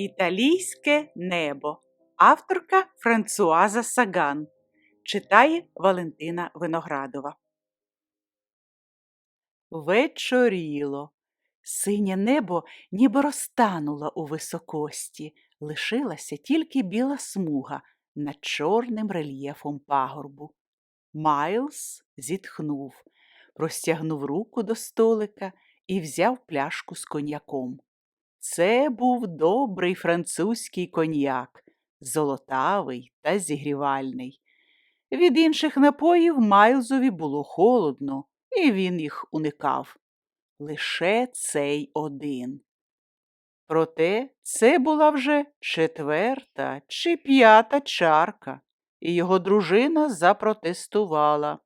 Італійське небо. Авторка Франсуаза Саган. Читає Валентина Виноградова. Вечоріло. Синє небо ніби розтануло у високості, лишилася тільки біла смуга над чорним рельєфом пагорбу. Майлз зітхнув, простягнув руку до столика і взяв пляшку з коньяком. Це був добрий французький коньяк, золотавий та зігрівальний. Від інших напоїв Майлзові було холодно, і він їх уникав. Лише цей один. Проте це була вже четверта чи п'ята чарка, і його дружина запротестувала.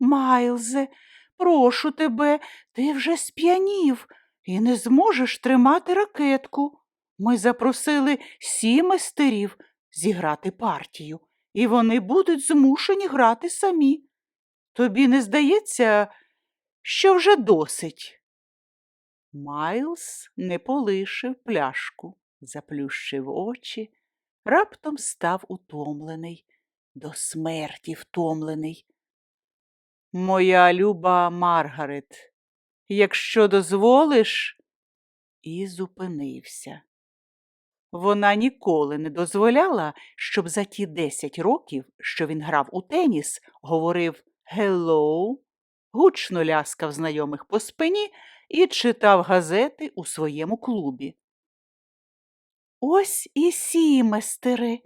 Майлзе, прошу тебе, ти вже сп'янів і не зможеш тримати ракетку. Ми запросили сім майстерів зіграти партію, і вони будуть змушені грати самі. Тобі не здається, що вже досить? Майлз не полишив пляшку, заплющив очі, раптом став утомлений, до смерті втомлений. Моя люба Маргарет, якщо дозволиш, і зупинився. Вона ніколи не дозволяла, щоб за ті десять років, що він грав у теніс, говорив «Hello», гучно ляскав знайомих по спині і читав газети у своєму клубі. Ось і сіместери,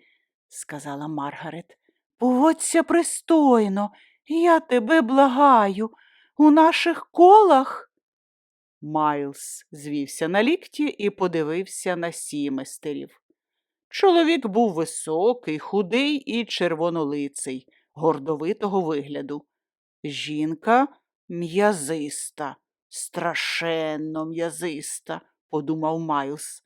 сказала Маргарет. Поводься пристойно, я тебе благаю. У наших колах. Майлз звівся на лікті і подивився на сіместерів. Чоловік був високий, худий і червонолиций, гордовитого вигляду. Жінка м'язиста, страшенно м'язиста, подумав Майлз.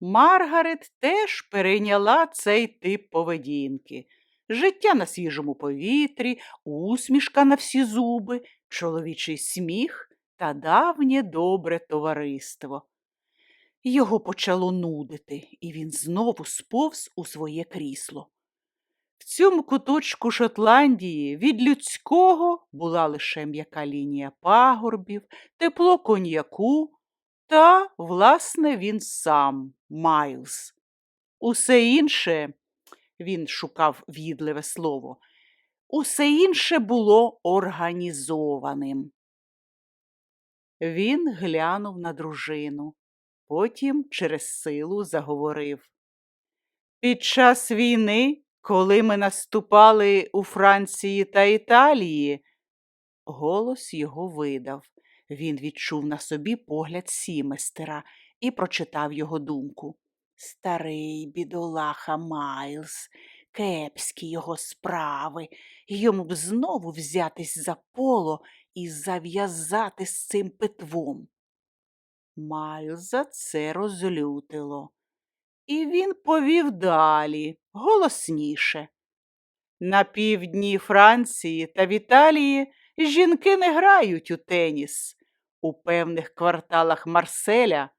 Маргарет теж перейняла цей тип поведінки. Життя на свіжому повітрі, усмішка на всі зуби, чоловічий сміх та давнє добре товариство. Його почало нудити, і він знову сповз у своє крісло. В цьому куточку Шотландії від людського була лише м'яка лінія пагорбів, тепло коньяку та, власне, він сам, Майлз. Усе інше, він шукав в'їдливе слово, усе інше було організованим. Він глянув на дружину, потім через силу заговорив. Під час війни, коли ми наступали у Франції та Італії, голос його видав. Він відчув на собі погляд сіместера і прочитав його думку. Старий бідолаха Майлз, кепські його справи, йому б знову взятись за поло і зав'язати з цим питвом. Майлза це розлютило, і він повів далі, голосніше. На півдні Франції та в Італії жінки не грають у теніс. У певних кварталах Марселя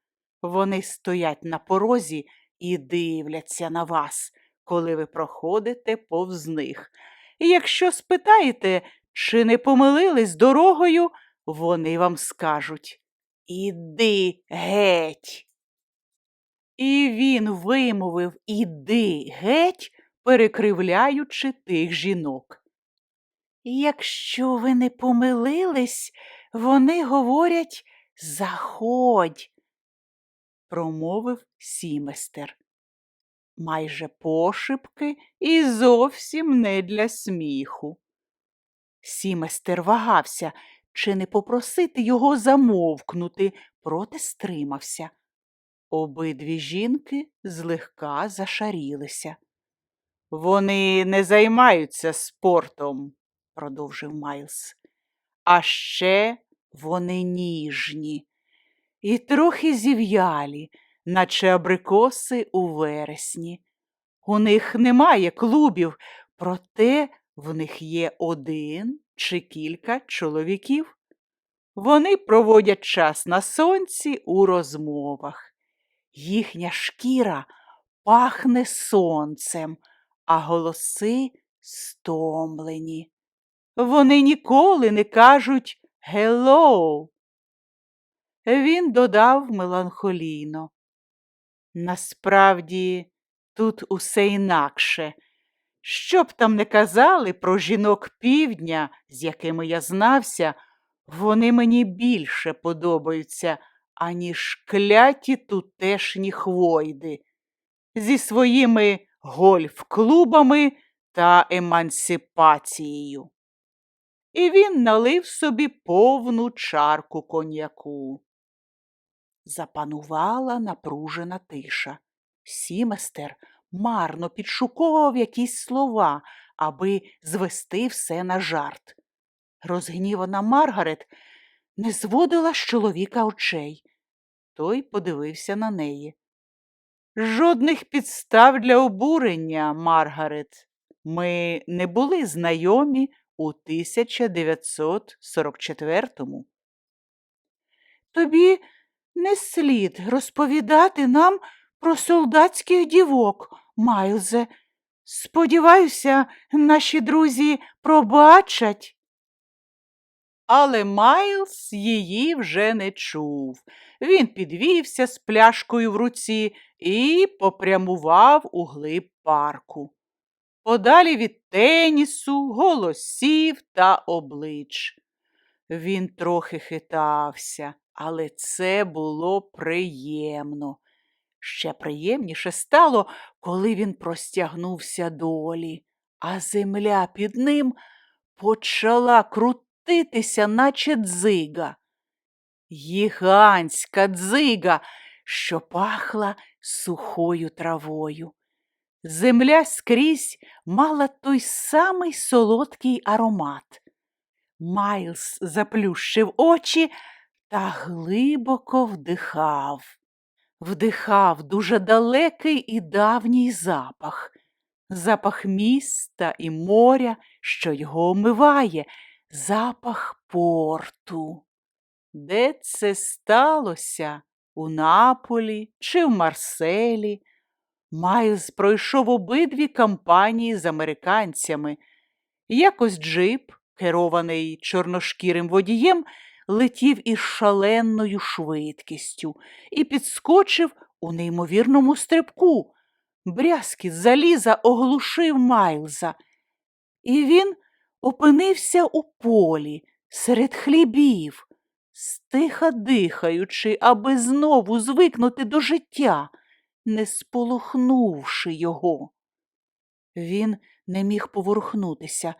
вони стоять на порозі і дивляться на вас, коли ви проходите повз них. І якщо спитаєте, чи не помилились дорогою, вони вам скажуть Іди геть. І він вимовив Іди геть, перекривляючи тих жінок. Якщо ви не помилились, вони говорять Заходь, промовив сіместер. Майже пошепки і зовсім не для сміху. Сіместер вагався, чи не попросити його замовкнути, проте стримався. Обидві жінки злегка зашарілися. Вони не займаються спортом, продовжив Майлз. А ще вони ніжні і трохи зів'ялі, наче абрикоси у вересні. У них немає клубів, проте в них є один чи кілька чоловіків. Вони проводять час на сонці у розмовах. Їхня шкіра пахне сонцем, а голоси стомлені. Вони ніколи не кажуть «Hello». Він додав меланхолійно. Насправді, тут усе інакше. Що б там не казали про жінок півдня, з якими я знався, вони мені більше подобаються, аніж кляті тутешні хвойди зі своїми гольф-клубами та емансипацією. І він налив собі повну чарку коньяку. Запанувала напружена тиша. Сіместер марно підшуковував якісь слова, аби звести все на жарт. Розгнівана Маргарет не зводила з чоловіка очей. Той подивився на неї. Жодних підстав для обурення, Маргарет. Ми не були знайомі у 1944-му. Тобі не слід розповідати нам про солдатських дівок, Майлзе. Сподіваюся, наші друзі пробачать. Але Майлз її вже не чув. Він підвівся з пляшкою в руці і попрямував у глиб парку. Подалі від тенісу, голосів та облич. Він трохи хитався, але це було приємно. Ще приємніше стало, коли він простягнувся долі, а земля під ним почала крутитися, наче дзига. Гігантська дзига, що пахла сухою травою. Земля скрізь мала той самий солодкий аромат. Майлз заплющив очі та глибоко вдихав. Вдихав дуже далекий і давній запах, запах міста і моря, що його омиває, запах порту. Де це сталося? У Наполі чи в Марселі? Майлз пройшов обидві кампанії з американцями. Якось джип, керований чорношкірим водієм, летів із шаленою швидкістю і підскочив у неймовірному стрибку. Брязкіт заліза оглушив Майлза, і він опинився у полі серед хлібів, стиха дихаючи, аби знову звикнути до життя, не сполохнувши його. Він не міг поворухнутися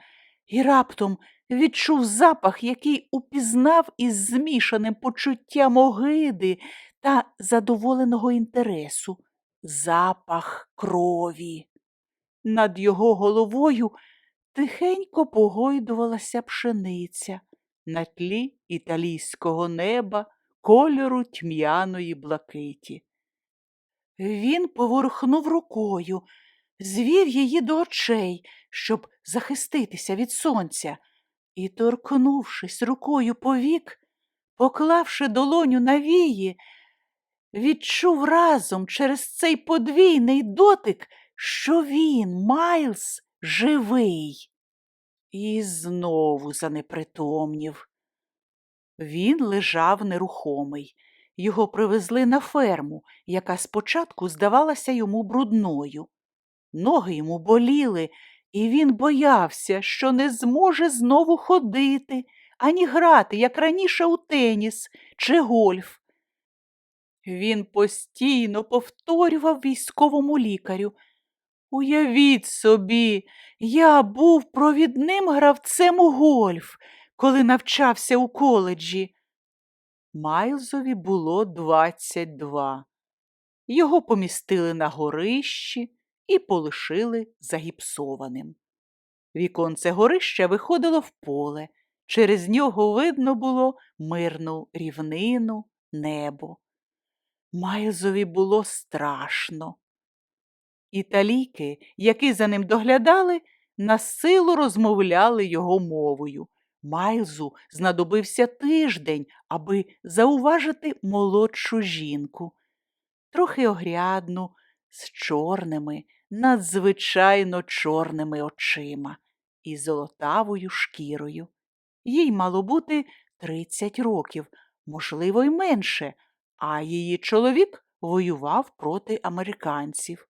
і раптом відчув запах, який упізнав із змішаним почуттям огиди та задоволеного інтересу, запах крові. Над його головою тихенько погойдувалася пшениця на тлі італійського неба кольору тьмяної блакиті. Він поворухнув рукою, звів її до очей, щоб захиститися від сонця, і, торкнувшись рукою повік, поклавши долоню на вії, відчув разом через цей подвійний дотик, що він, Майлз, живий. І знову занепритомнів. Він лежав нерухомий. Його привезли на ферму, яка спочатку здавалася йому брудною. Ноги йому боліли, і він боявся, що не зможе знову ходити, ані грати, як раніше у теніс чи гольф. Він постійно повторював військовому лікарю. Уявіть собі, я був провідним гравцем у гольф, коли навчався у коледжі. Майлзові було 22. Його помістили на горищі і полишили загіпсованим. Віконце горища виходило в поле. Через нього видно було мирну рівнину, небо. Майлзові було страшно. Італійки, які за ним доглядали, на силу розмовляли його мовою. Майлзу знадобився тиждень, аби зауважити молодшу жінку. трохи огрядну, з чорними, надзвичайно чорними очима і золотавою шкірою. Їй мало бути тридцять років, можливо, й менше, а її чоловік воював проти американців.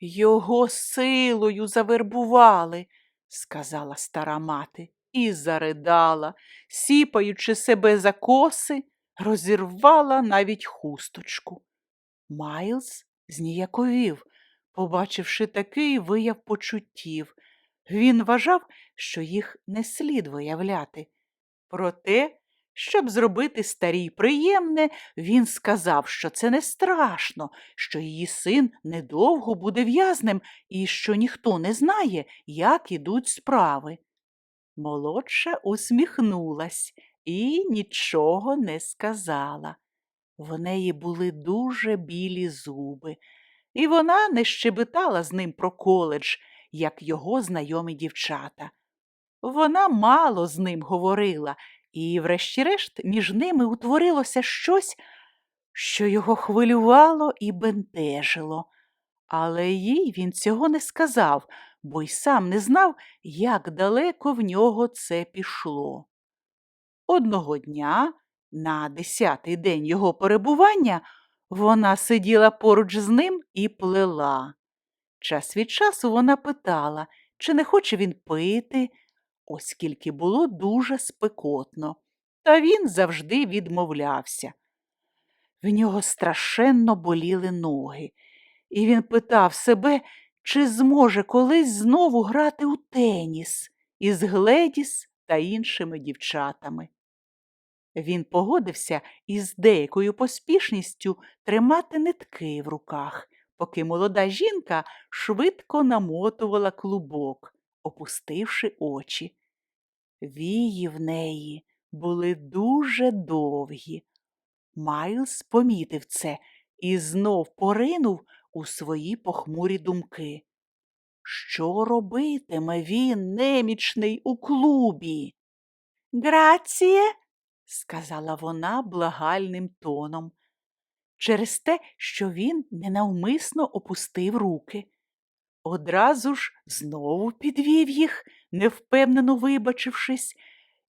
Його силою завербували, сказала стара мати, і заридала, сіпаючи себе за коси, розірвала навіть хусточку. Майлз зніяковів, побачивши такий вияв почуттів. Він вважав, що їх не слід виявляти. Проте, щоб зробити старій приємне, він сказав, що це не страшно, що її син недовго буде в'язнем і що ніхто не знає, як ідуть справи. Молодша усміхнулась і нічого не сказала. В неї були дуже білі зуби, і вона не щебетала з ним про коледж, як його знайомі дівчата. Вона мало з ним говорила, і, врешті-решт, між ними утворилося щось, що його хвилювало і бентежило. Але їй він цього не сказав, бо й сам не знав, як далеко в нього це пішло. Одного дня, на десятий день його перебування, вона сиділа поруч з ним і плела. Час від часу вона питала, чи не хоче він пити, оскільки було дуже спекотно, та він завжди відмовлявся. В нього страшенно боліли ноги, і він питав себе, чи зможе колись знову грати у теніс із Гледіс та іншими дівчатами. Він погодився із деякою поспішністю тримати нитки в руках, поки молода жінка швидко намотувала клубок, опустивши очі. Вії в неї були дуже довгі. Майлз помітив це і знов поринув у свої похмурі думки. Що робитиме він, немічний, у клубі? Граціє, сказала вона благальним тоном, через те, що він ненавмисно опустив руки. Одразу ж знову підвів їх, невпевнено вибачившись,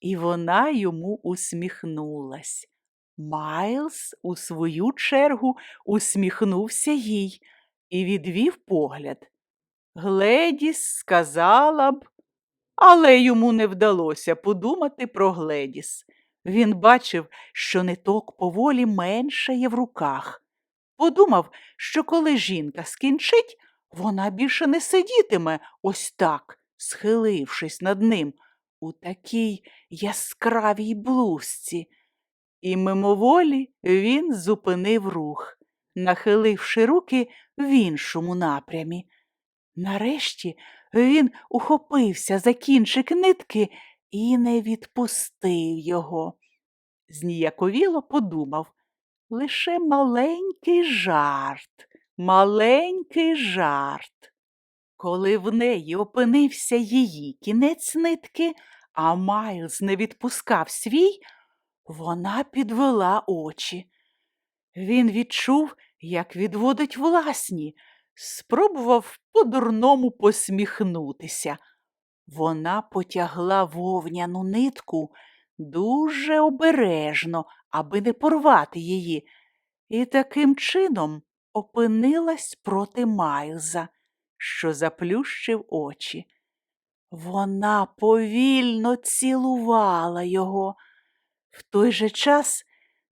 і вона йому усміхнулась. Майлз, у свою чергу, усміхнувся їй і відвів погляд. Гледіс сказала б, але йому не вдалося подумати про Гледіс. Він бачив, що ниток поволі меншає в руках. Подумав, що коли жінка скінчить, вона більше не сидітиме ось так, схилившись над ним у такій яскравій блузці. І мимоволі він зупинив рух, нахиливши руки в іншому напрямі. Нарешті він ухопився за кінчик нитки і не відпустив його. Зніяковіло подумав лише маленький жарт, маленький жарт. Коли в неї опинився її кінець нитки, а Майлз не відпускав свій, вона підвела очі. Він відчув, як відводить власні, спробував по-дурному посміхнутися. Вона потягла вовняну нитку дуже обережно, аби не порвати її, і таким чином опинилась проти Майлза, що заплющив очі. Вона повільно цілувала його, в той же час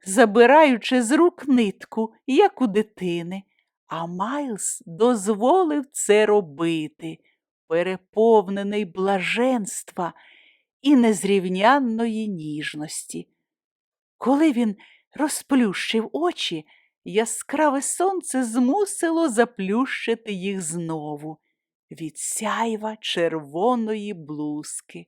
забираючи з рук нитку, як у дитини, а Майлз дозволив це робити, переповнений блаженства і незрівнянної ніжності. Коли він розплющив очі, яскраве сонце змусило заплющити їх знову від сяйва червоної блузки.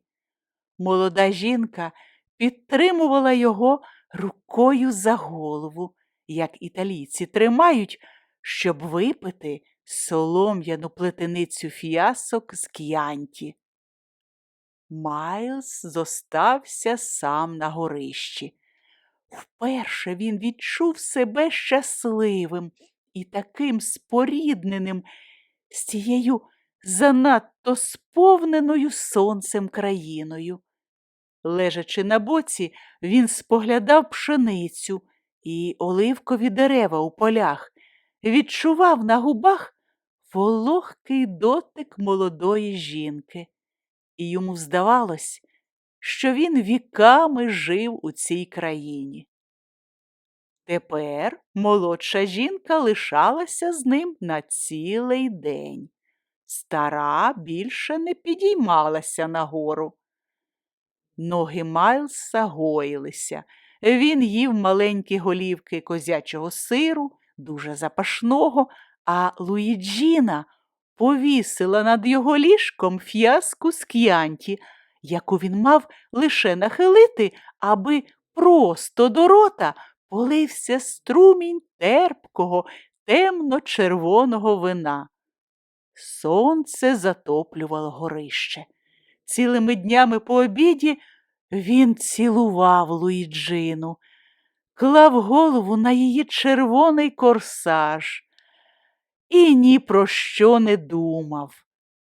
Молода жінка підтримувала його рукою за голову, як італійці тримають, щоб випити солом'яну плетеницю фіасок з к'янті. Майлз зостався сам на горищі. Вперше він відчув себе щасливим і таким спорідненим з цією занадто сповненою сонцем країною. Лежачи на боці, він споглядав пшеницю і оливкові дерева у полях, відчував на губах вологкий дотик молодої жінки, і йому здавалось, що він віками жив у цій країні. Тепер молодша жінка лишалася з ним на цілий день. Стара більше не підіймалася нагору. Ноги Майлса гоїлися. Він їв маленькі голівки козячого сиру, дуже запашного, а Луїджіна повісила над його ліжком фіаску з к'янті, яку він мав лише нахилити, аби просто до рота полився струмінь терпкого, темно-червоного вина. Сонце затоплювало горище. Цілими днями по обіді він цілував Луїджину, клав голову на її червоний корсаж і ні про що не думав,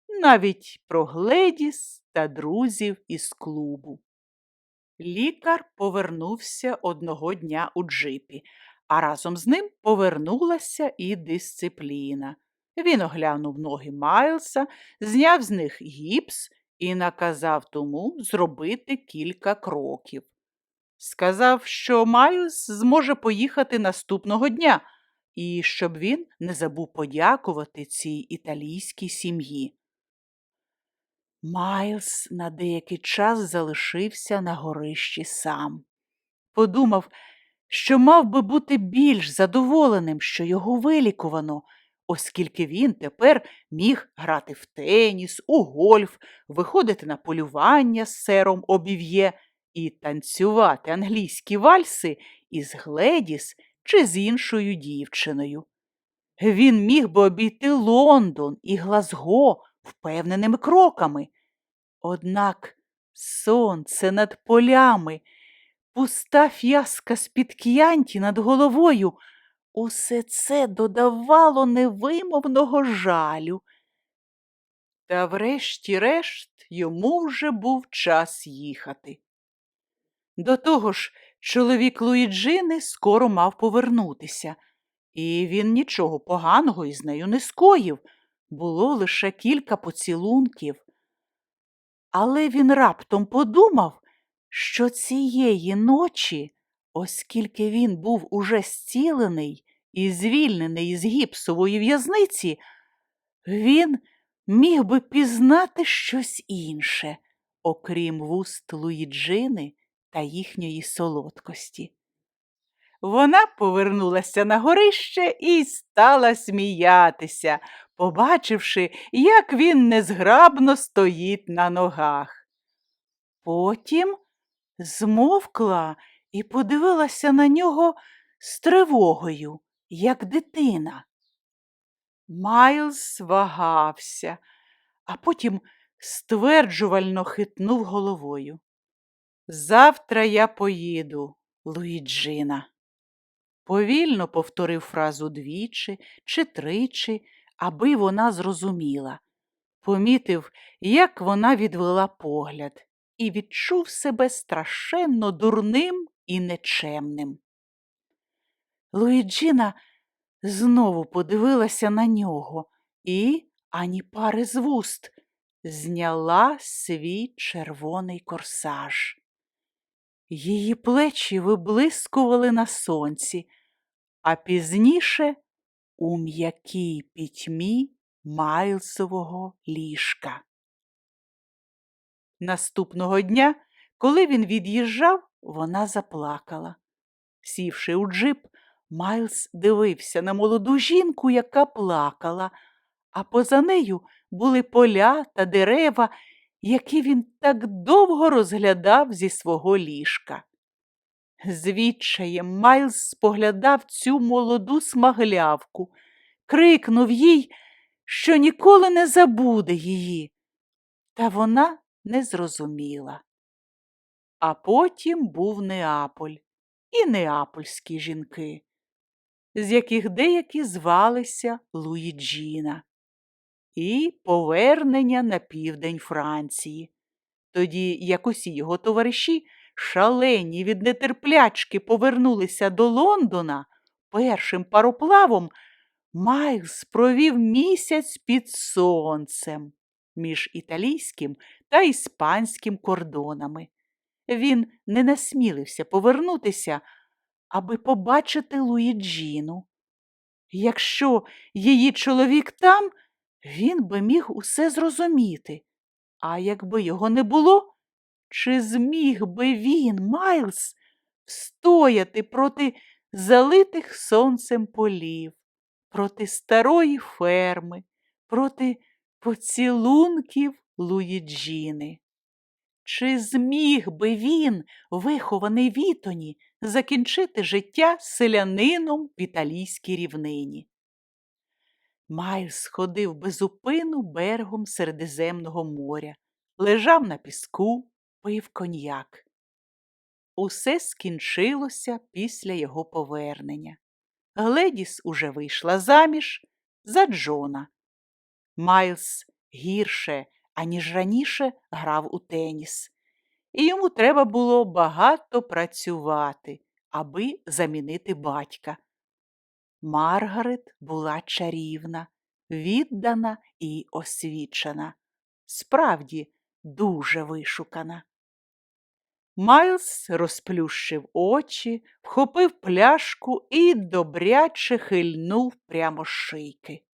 навіть про Гледіс та друзів із клубу. Лікар повернувся одного дня у джипі, а разом з ним повернулася і дисципліна. Він оглянув ноги Майлса, зняв з них гіпс і наказав тому зробити кілька кроків. Сказав, що Майлз зможе поїхати наступного дня, і щоб він не забув подякувати цій італійській сім'ї. Майлз на деякий час залишився на горищі сам. Подумав, що мав би бути більш задоволеним, що його вилікувано, оскільки він тепер міг грати в теніс, у гольф, виходити на полювання з сером обів'є і танцювати англійські вальси із Гледіс чи з іншою дівчиною. Він міг би обійти Лондон і Глазго впевненими кроками. Однак сонце над полями, пуста фіаска з-під к'янті над головою, усе це додавало невимовного жалю. Та врешті-решт йому вже був час їхати. До того ж, чоловік Луїджини скоро мав повернутися, і він нічого поганого із нею не скоїв, було лише кілька поцілунків. Але він раптом подумав, що цієї ночі, оскільки він був уже зцілений і звільнений із гіпсової в'язниці, він міг би пізнати щось інше, окрім вуст Луїджини та їхньої солодкості. Вона повернулася на горище і стала сміятися, побачивши, як він незграбно стоїть на ногах. Потім змовкла і подивилася на нього з тривогою, як дитина. Майлз вагався, а потім стверджувально хитнув головою. Завтра я поїду, Луїджина. Повільно повторив фразу двічі чи тричі, аби вона зрозуміла. Помітив, як вона відвела погляд, і відчув себе страшенно дурним і нечемним. Луїджина знову подивилася на нього і, ані пари з вуст, зняла свій червоний корсаж. Її плечі виблискували на сонці, а пізніше у м'якій пітьмі Майлсового ліжка. Наступного дня, коли він від'їжджав, вона заплакала. Сівши у джип, Майлз дивився на молоду жінку, яка плакала, а поза нею були поля та дерева, які він так довго розглядав зі свого ліжка. З відчаєм Майлз споглядав цю молоду смаглявку, крикнув їй, що ніколи не забуде її. Та вона не зрозуміла. А потім був Неаполь і неапольські жінки. з яких деякі звалися Луїджіна, і повернення на південь Франції. Тоді, як усі його товариші, шалені від нетерплячки повернулися до Лондона першим пароплавом, Майлз провів місяць під сонцем між італійським та іспанським кордонами. Він не насмілився повернутися, аби побачити Луїджіну. Якщо її чоловік там, він би міг усе зрозуміти. А якби його не було, чи зміг би він, Майлз, встояти проти залитих сонцем полів, проти старої ферми, проти поцілунків Луїджіни? Чи зміг би він, вихований в Ітоні, закінчити життя селянином в італійській рівнині? Майлз ходив безупину берегом Середземного моря, лежав на піску, пив коньяк. Усе скінчилося після його повернення. Гледіс уже вийшла заміж за Джона. Майлз гірше, аніж раніше грав у теніс, і йому треба було багато працювати, аби замінити батька. Маргарет була чарівна, віддана і освічена, справді дуже вишукана. Майлз розплющив очі, вхопив пляшку і добряче хильнув прямо з шийки.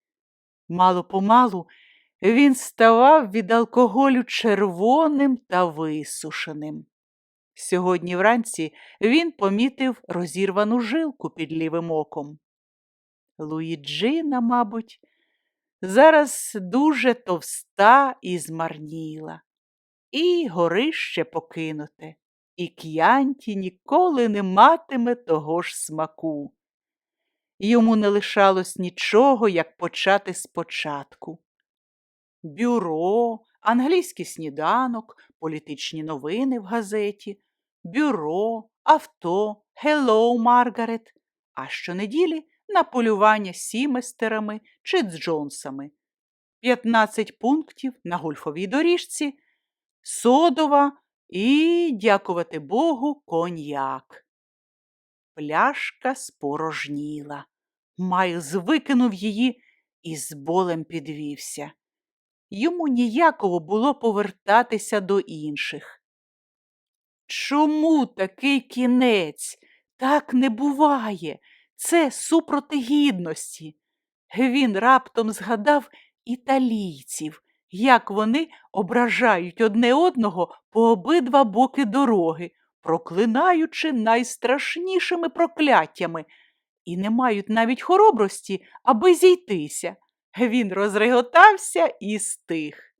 Мало помалу він ставав від алкоголю червоним та висушеним. Сьогодні вранці він помітив розірвану жилку під лівим оком. Луїджина, мабуть, зараз дуже товста і змарніла, і горище покинуте, і к'янті ніколи не матиме того ж смаку. Йому не лишалось нічого, як почати спочатку. Бюро, англійський сніданок, політичні новини в газеті, бюро, авто, «Хеллоу, Маргарет, а щонеділі на полювання сіместерами чи Джонсами. 15 пунктів на гольфовій доріжці, содова і, дякувати Богу, коньяк. Пляшка спорожніла. Майлз викинув її і з болем підвівся. Йому ніяково було повертатися до інших. Чому такий кінець? Так не буває. Це супроти гідності. Він раптом згадав італійців, як вони ображають одне одного по обидва боки дороги, проклинаючи найстрашнішими прокляттями, і не мають навіть хоробрості, аби зійтися. Він розреготався і стих.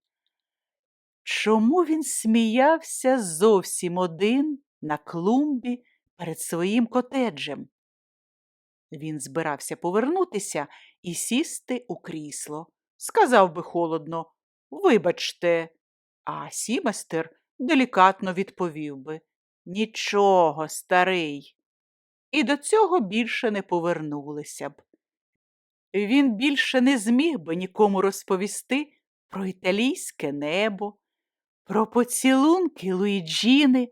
Чому він сміявся зовсім один на клумбі перед своїм котеджем? Він збирався повернутися і сісти у крісло. Сказав би холодно Вибачте, а сіместер делікатно відповів би Нічого, старий. І до цього більше не повернулися б. Він більше не зміг би нікому розповісти про італійське небо, про поцілунки Луїджіни,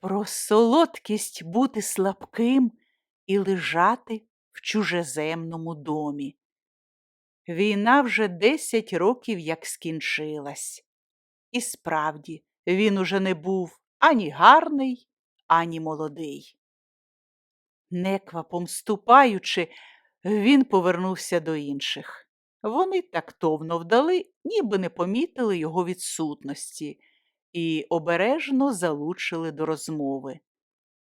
про солодкість бути слабким і лежати в чужеземному домі. Війна вже десять років як скінчилась. І справді, він уже не був ані гарний, ані молодий. Неквапом ступаючи, він повернувся до інших. Вони тактовно вдали, ніби не помітили його відсутності, і обережно залучили до розмови.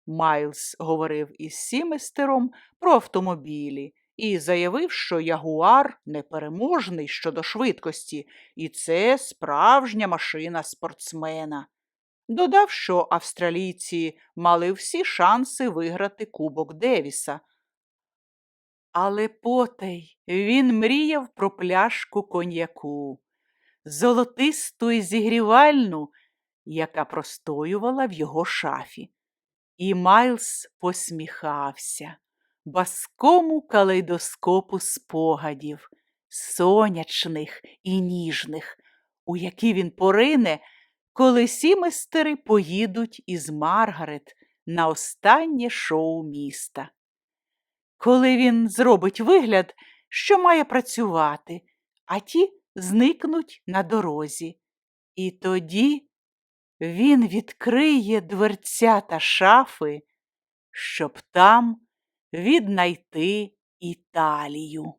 Майлз говорив із Сіместером про автомобілі і заявив, що ягуар непереможний щодо швидкості, і це справжня машина спортсмена. Додав, що австралійці мали всі шанси виграти Кубок Девіса. Але потай він мріяв про пляшку коньяку, золотисту і зігрівальну, яка простоювала в його шафі. І Майлз посміхався, баскому калейдоскопу спогадів, сонячних і ніжних, у які він порине, коли сіместери поїдуть із Маргарет на останнє шоу міста. Коли він зробить вигляд, що має працювати, а ті зникнуть на дорозі. І тоді він відкриє дверця та шафи, щоб там віднайти Італію.